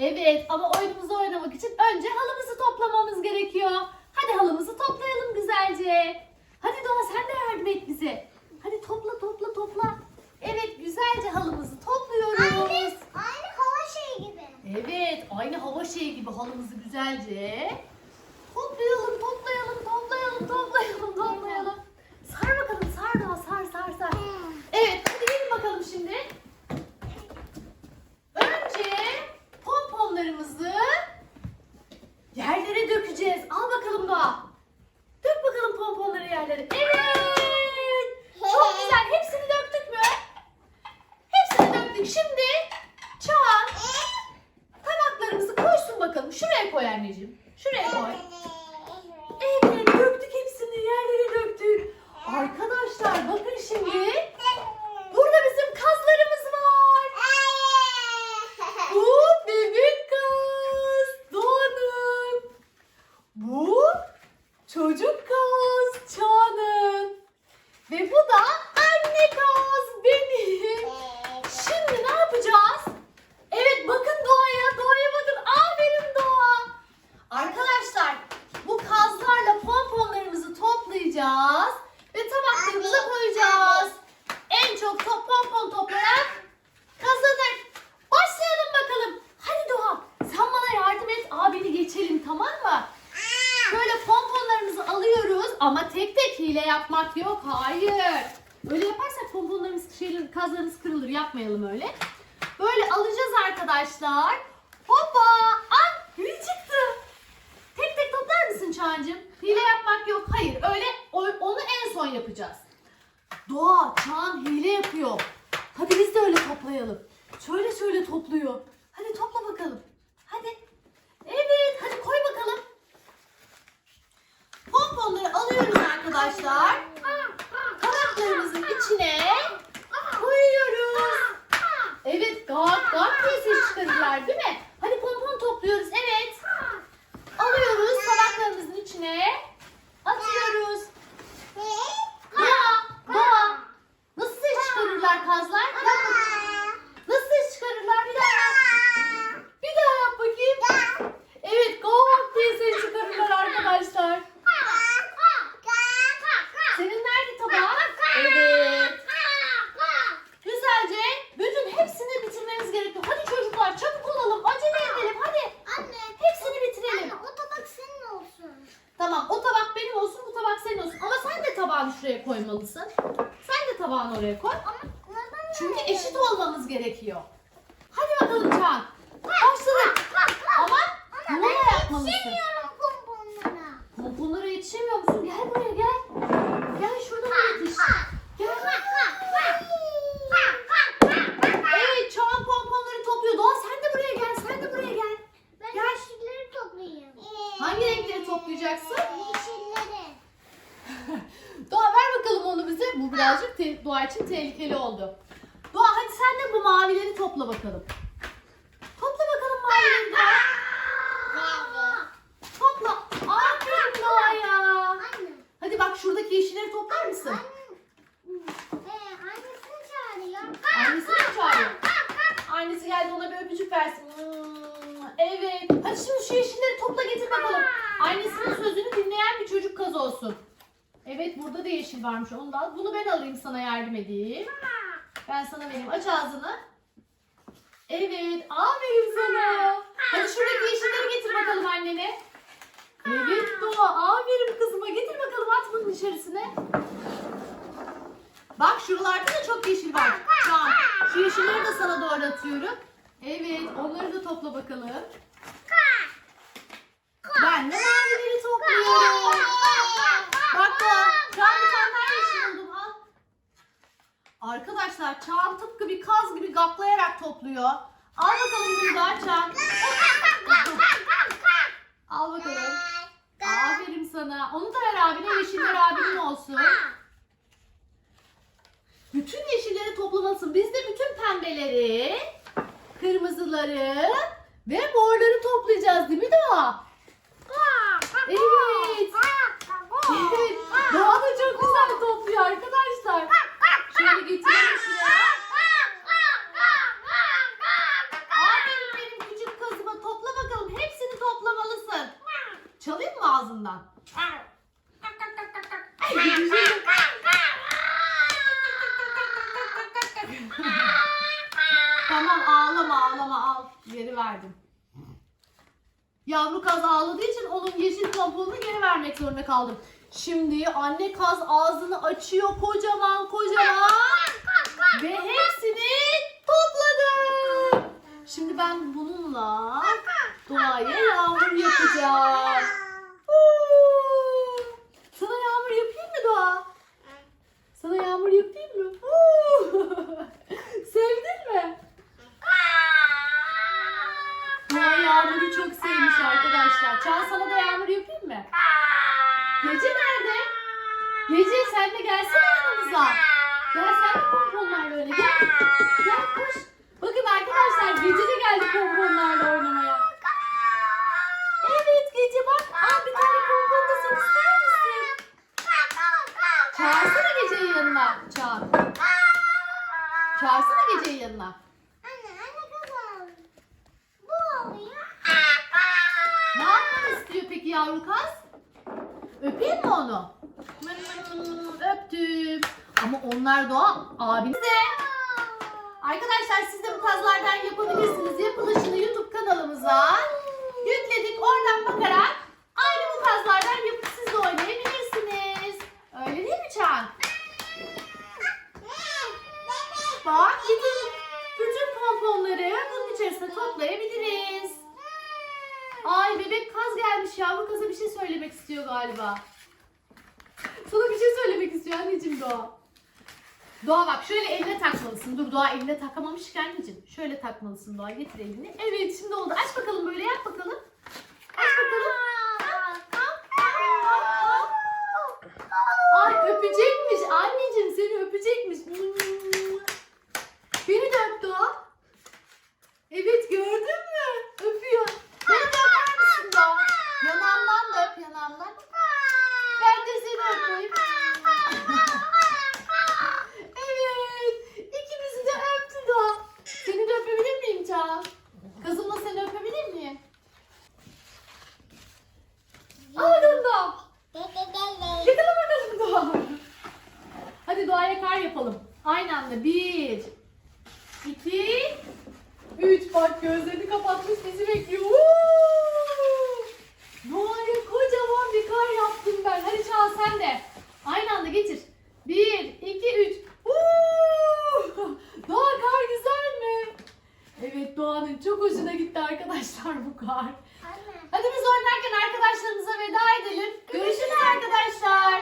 Evet ama oyunumuzu oynamak için önce halımızı toplamamız gerekiyor. Hadi halımızı toplayalım güzelce. Hadi Doğa sen de yardım et bize. Hadi topla topla topla. Evet güzelce halımızı topluyoruz. Aynı, aynı hava şeyi gibi. Evet aynı hava şeyi gibi halımızı güzelce toplayalım toplayalım toplayalım toplayalım toplayalım. Sar bakalım sar Doğa sar sar sar. Evet hadi gelin bakalım şimdi. Önce pomponlarımızı yerlere dökeceğiz. Al bakalım Doğa. Dök bakalım pomponları yerlere. Evet. Çok güzel. Hepsini döktük mü? Hepsini döktük. Şimdi Çağan tabaklarımızı koysun bakalım. Şuraya koy anneciğim. Şuraya koy. Evet döktük hepsini yerlere döktük. Arkadaşlar bakın şimdi. Burada bizim kazlarımız var. Bu bebek kaz. Doğan'ın. Bu çocuk kaz. Çağan'ın. Ve bu da anne kaz. Benim. Şimdi ne yapacağız? Evet bakın doğaya. Doğaya bakın. Aferin doğa. Arkadaşlar bu kazlarla pomponlarımızı toplayacağız. Ve tabaklarımıza Anne, koyacağız. En çok top pompon toplayan kazanır. Başlayalım bakalım. Hadi Doğa sen bana yardım et. Abini geçelim tamam mı? Şöyle pomponlarımızı alıyoruz ama tek tek hile yapmak yok. Hayır. Öyle yaparsak pomponlarımız, şeyler, kazlarımız kırılır. Yapmayalım öyle. Böyle alacağız arkadaşlar. Hoppa! Ah! Hile çıktı. Tek tek toplar mısın Çağancığım? Hile yapmak yok. Hayır öyle onu en son yapacağız. Doğa, Çağan hile yapıyor. Hadi biz de öyle toplayalım. Şöyle şöyle topluyor. Hadi topla bakalım. Hadi. Evet hadi koy bakalım. Pomponları alıyoruz arkadaşlar. Tabaklarımızın içine koyuyoruz. Evet gak gak diye ses çıkarırlar değil mi? Hadi pompon topluyoruz evet. Alıyoruz tabaklarımızın içine. Atıyoruz. Doğa, doğa. Nasıl ses çıkarırlar kazlar? Bir daha bak- Nasıl ses çıkarırlar? Bir daha yap. Bir daha yap bakayım. Evet gak diye ses çıkarırlar arkadaşlar. Senin nerede tabağın? Evet. Güzelce bütün hepsini bitirmemiz gerekiyor. Hadi çocuklar çabuk olalım. Acele edelim hadi. Anne. Hepsini bitirelim. Anne o tabak senin olsun. Tamam o tabak benim olsun bu tabak senin olsun. Ama sen de tabağını şuraya koymalısın. Sen de tabağını oraya koy. Ama neden Çünkü öyle? eşit olmamız gerekiyor. Hadi bakalım Çağan. Başladık. Ama ben yapmalısın. yetişemiyorum pomponlara. Pomponlara yetişemiyor musun? Gel buraya gel. Gel şuradan yetiş. Gel. Evet Çağan pomponları topluyor. Doğa sen de buraya gel. Sen de buraya gel. Ben Gel. yeşilleri toplayayım. Hangi renkleri toplayacaksın? Yeşilleri. Doğa ver bakalım onu bize. Bu birazcık te- Doğa için tehlikeli oldu. Doğa hadi sen de bu mavileri topla bakalım. Topla bakalım mavileri Doğa. Topla. Aferin Doğa'ya. Anne. Hadi bak şuradaki yeşilleri toplar mısın? Ee. Annesini mi çağırıyor? Annesi geldi ona bir öpücük versin. Hmm, Evet. Hadi şimdi şu yeşilleri topla getir bakalım. Annesinin sözünü dinleyen bir çocuk kaz olsun. Evet burada da yeşil varmış. Onu da al. Bunu ben alayım sana yardım edeyim. Ben sana vereyim. Aç ağzını. Evet. Aferin sana. Hadi şuradaki yeşilleri getir bakalım annene. Evet Doğa. Aferin kızıma. Getir bakalım at bunun içerisine. Bak şuralarda da çok yeşil var. Tamam. Şu yeşilleri de sana doğru atıyorum. Evet. Onları da topla bakalım. Ben de mavileri topluyorum. Bak Doğa. Çağan bir tane daha yeşil buldum. Al. Arkadaşlar Çağan tıpkı bir kaz gibi gaklayarak topluyor. Al bakalım bunu. Al bakalım. Aferin sana. Onu da ver abine. Yeşiller abinin olsun. Bütün yeşilleri toplamalısın. Biz de bütün pembeleri, kırmızıları ve morları toplayacağız değil mi Doğa? Evet. Evet. Doğa da çok güzel topluyor arkadaşlar. Şöyle getirelim şuraya. Aferin benim küçük kızıma tamam ağlama ağlama al. Geri verdim. Yavru kaz ağladığı için onun yeşil pomponunu geri vermek zorunda kaldım. Şimdi anne kaz ağzını açıyor kocaman kocaman ve hepsini topladı. Şimdi ben bununla doğaya yağmur yapacağım. Huu! Sana yağmur yapayım mı Doğa? Sana yağmur yapayım mı? Huu! Sevdin mi? Doğa yağmuru çok sevmiş arkadaşlar. Çağ sana da yağmur yapayım mı? Gece nerede? Gece sen de gelsene yanımıza. Gel sen de pomponlarla oyna. Gel. Gel koş. Bakın arkadaşlar gece de geldi pomponlarla oynamaya. Evet gece bak. Aa bir tane pompon da sen ister misin? Çağırsana geceyi yanına. Çağır. Çağırsana geceyi yanına. Ne yapmak istiyor peki yavru kaz? Öpeyim mi onu? Öptüm. Ama onlar doğa abiniz de. Arkadaşlar siz de bu kazlardan yapabilirsiniz. Yapılışını YouTube kanalımıza yükledik. Oradan bakarak aynı bu kazlardan yapıp siz de oynayabilirsiniz. Öyle değil mi Çağan? Bak bütün, bütün pomponları bunun içerisine toplayabiliriz. Ay bebek kaz gelmiş yavru kaza bir şey söylemek istiyor galiba. Sana bir şey söylemek istiyor anneciğim Doğa. Doğa bak şöyle eline takmalısın. Dur Doğa eline takamamış ki anneciğim. Şöyle takmalısın Doğa getir elini. Evet şimdi oldu. Aç bakalım böyle yap bakalım. Aç bakalım. Ay öpecekmiş anneciğim seni öpecekmiş. Beni de öp Doğa. Evet gördün mü? Öpüyor. Beni de öper misin Doğa? Yanağımdan da öp yanağımdan. Ben de seni öpeyim. evet. İkimizi de öptü Doğa. Seni de öpebilir miyim Çağ? Kızımla seni öpebilir miyim? Aldın Doğa. Yakala bakalım Doğa. Hadi Doğa'ya kar yapalım. Aynı anda. Bir, iki, üç. Bak gözlerini kapatmış bizi bekliyor. Doğa'ya kar yaptım ben. Hadi Çağ sen de. Aynı anda getir. Bir, iki, üç. Woo! Doğa kar güzel mi? Evet Doğa'nın çok hoşuna gitti arkadaşlar bu kar.